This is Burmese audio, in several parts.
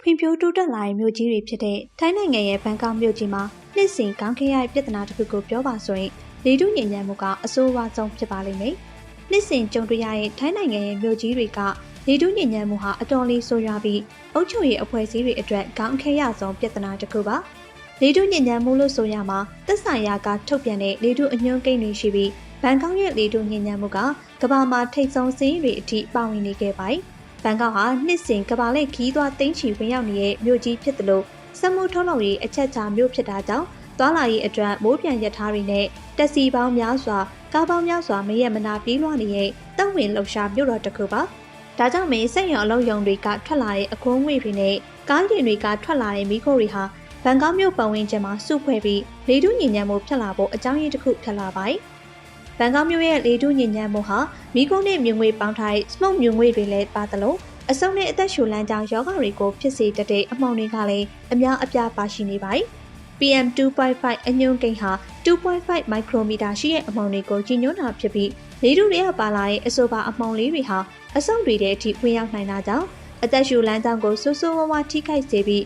ဖွံ့ဖြိုးတိုးတက်လာတဲ့မြို့ကြီးတွေဖြစ်တဲ့ထိုင်းနိုင်ငံရဲ့ဘန်ကောက်မြို့ကြီးမှာနှစ်စဉ်ကောင်းခရရဲ့ပြဿနာတစ်ခုကိုပြောပါဆိုရင်လေတုညဉ့်ညံမှုကအဆိုးဝါးဆုံးဖြစ်ပါလိမ့်မယ်။နှစ်စဉ်ကြုံတွေ့ရတဲ့ထိုင်းနိုင်ငံရဲ့မြို့ကြီးတွေကလေတုညဉ့်ညံမှုဟာအတော်လေးဆိုးရွားပြီးအုပ်ချုပ်ရေးအဖွဲ့အစည်းတွေအတွက်ကောင်းခရဆုံးပြဿနာတစ်ခုပါ။လေတုညဉ့်ညံမှုလို့ဆိုရမှာသက်ဆိုင်ရာကထုတ်ပြန်တဲ့လေတုအညွှန်းကိန်းတွေရှိပြီးဘန်ကောက်ရဲ့လေတုညဉ့်ညံမှုကကမ္ဘာမှာထိပ်ဆုံးစည်းတွေအထိပါဝင်နေခဲ့ပါတယ်။ ဘန်ကောက်ဟာနှစ်စဉ်ကမ္ဘာလက်ခီးသွားတင်းချီဝင်ရောက်နေတဲ့မြို့ကြီးဖြစ်တယ်လို့စက်မှုထုံးလုပ်ရေးအချက်ချာမြို့ဖြစ်တာကြောင့်သွာလာရေးအတွက်မိုးပြန်ရထားတွေနဲ့တက်စီပေါင်းများစွာကားပေါင်းများစွာမရက်မနာပြေးလွှားနေတဲ့တပ်ဝင်လှုပ်ရှားမြို့တော်တစ်ခုပါ။ဒါကြောင့်မင်းစက်ရုံအလုံးယုံတွေကထွက်လာတဲ့အခွန်းငွေတွေနဲ့ကားရင်တွေကထွက်လာတဲ့မိခိုးတွေဟာဘန်ကောက်မြို့ပတ်ဝန်းကျင်မှာစုဖွဲ့ပြီးလေတုညဉ့်ညံမှုဖြစ်လာဖို့အကြောင်းရင်းတစ်ခုဖြစ်လာပါတယ်။ ဘန်ကောက်မြို့ရဲ့လေတုညဉ့်ညံမှုဟာမိခိုးနဲ့မြငွေပေါင်းထားတဲ့ smoke မြငွေတွေလည်းပါသလိုအစုံနဲ့အသက်ရှူလမ်းကြောင်းယောဂတွေကိုဖြစ်စေတတ်တဲ့အမှောင်တွေကလည်းအများအပြားပါရှိနေပါတယ်။ PM 2.5အညွန့်ကိန်းဟာ2.5မိုက်ခရိုမီတာရှိတဲ့အမှောင်တွေကိုကြီးညွှန်းတာဖြစ်ပြီးလေထုတွေကပါလာတဲ့အဆိုပါအမှောင်လေးတွေဟာအဆုတ်တွေတဲ့အထိဝင်ရောက်နိုင်တာကြောင့်အသက်ရှူလမ်းကြောင်းကိုဆိုးဆိုးဝါးဝါးထိခိုက်စေပြီး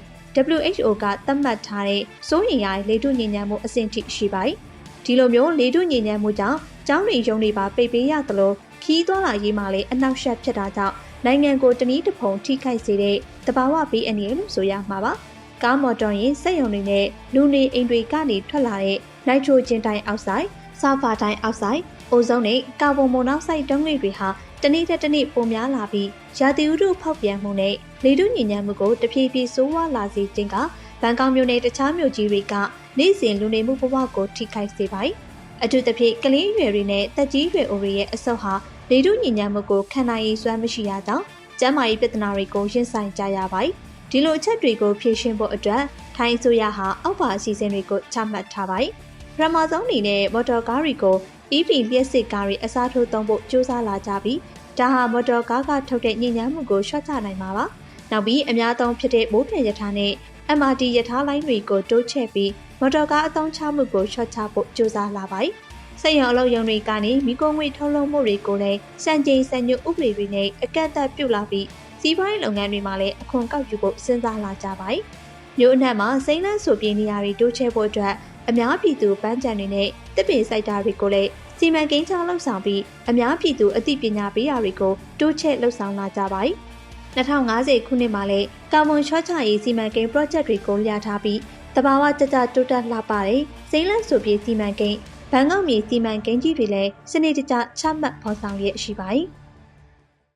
WHO ကသတ်မှတ်ထားတဲ့စိုးရိမ်ရတဲ့လေထုညဉ့်ညံမှုအဆင့်ထိရှိပါတယ်။ဒီလိုမျိုးလေထုညဉ့်ညံမှုကြောင့် ကျောင်းတွေရုံတွေပါပိတ်ပေးရသလိုခီးသွားလာရေးမှာလည်းအနောက်ရှက်ဖြစ်တာကြောင့်နိုင်ငံကိုတနည်းတစ်ဖုံထိခိုက်စေတဲ့တဘာဝဘေးအနေလို့ဆိုရမှာပါ။ကားမော်တော်ယာဉ်စက်ရုံတွေနဲ့လူနေအိမ်တွေကနေထွက်လာတဲ့နိုက်ထရိုဂျင်တိုင်းအောက်ဆိုက်၊ဆာဖာတိုင်းအောက်ဆိုက်၊အိုဇုံနဲ့ကာဗွန်မိုနောက်ဆိုက်တုံးတွေတွေဟာတနေ့တစ်တနေ့ပိုများလာပြီးရာသီဥတုဖောက်ပြန်မှုနဲ့လေထုညဉ့်ညံမှုကိုတဖြည်းဖြည်းဆိုးဝါးလာစေခြင်းကဘန်ကောက်မြို့နယ်တခြားမြို့ကြီးတွေကနေ့စဉ်လူနေမှုဘဝကိုထိခိုက်စေပါတယ်။ အထူးသဖြင့်ကလေးရွယ်တွေနဲ့တက်ကြီးရွယ်အိုတွေရဲ့အဆုတ်ဟာလေထုညဉ့်ညံမှုကိုခံနိုင်ရည်စွမ်းမရှိတာကြောင့်ကျန်းမာရေးပြဿနာတွေကိုရင်ဆိုင်ကြရပါတယ်။ဒီလိုအချက်တွေကိုဖြေရှင်းဖို့အတွက်ထိုင်းအစိုးရဟာအောက်ပါအစီအစဉ်တွေကိုချမှတ်ထားပါတယ်။ပထမဆုံးအနေနဲ့မော်တော်ကားတွေကို EV လျှက်စစ်ကားတွေအစားထိုးသုံးဖို့ကြိုးစားလာကြပြီးဒါဟာမော်တော်ကားကထုတ်တဲ့ညဉ့်ညမ်းမှုကိုရှော့ချနိုင်မှာပါ။နောက်ပြီးအများဆုံးဖြစ်တဲ့မိုးပြန်ရထားနဲ့ MRT ရထားလိုင်းတွေကိုတိုးချဲ့ပြီး မော်တော်ကားအသုံးချမှုကိုရှော့ချဖို့ကြိုးစားလာပါတယ်။စက်ရုံအလုပ်ရုံတွေကနေမိကိုငွေထုတ်လုပ်မှုတွေကိုလည်းစံချိန်စံညွှန်းဥပဒေတွေနဲ့အကန့်အသတ်ပြုလာပြီးစီးပွားရေးလုပ်ငန်းတွေမှာလည်းအခွန်ကောက်ယူဖို့စဉ်းစားလာကြပါတယ်။မြို့အနှံ့မှာစိမ့်လန်းဆိုပြေးနေရာတွေတိုးချဲ့ဖို့အတွက်အများပြည်သူပန်းချံတွေနဲ့တစ်ပင်စိုက်တာတွေကိုလည်းစီမံကိန်းချလှုပ်ဆောင်ပြီးအများပြည်သူအသိပညာပေးရာတွေကိုတိုးချဲ့လှုပ်ဆောင်လာကြပါတယ်။2050ခုနှစ်မှာလည်းကာဗွန်ချော့ချရေးစီမံကိန်း project တွေကိုလျာထားပြီး တဘာဝကြကြတိုးတက်လှပတဲ့စိမ့်လန့်ဆိုပြေးစီမံကိန်းဘန်ကောက်မြေစီမံကိန်းကြီးတွေလည်းစနစ်တကျချမှတ်ဖော်ဆောင်ရရှိပါတယ်။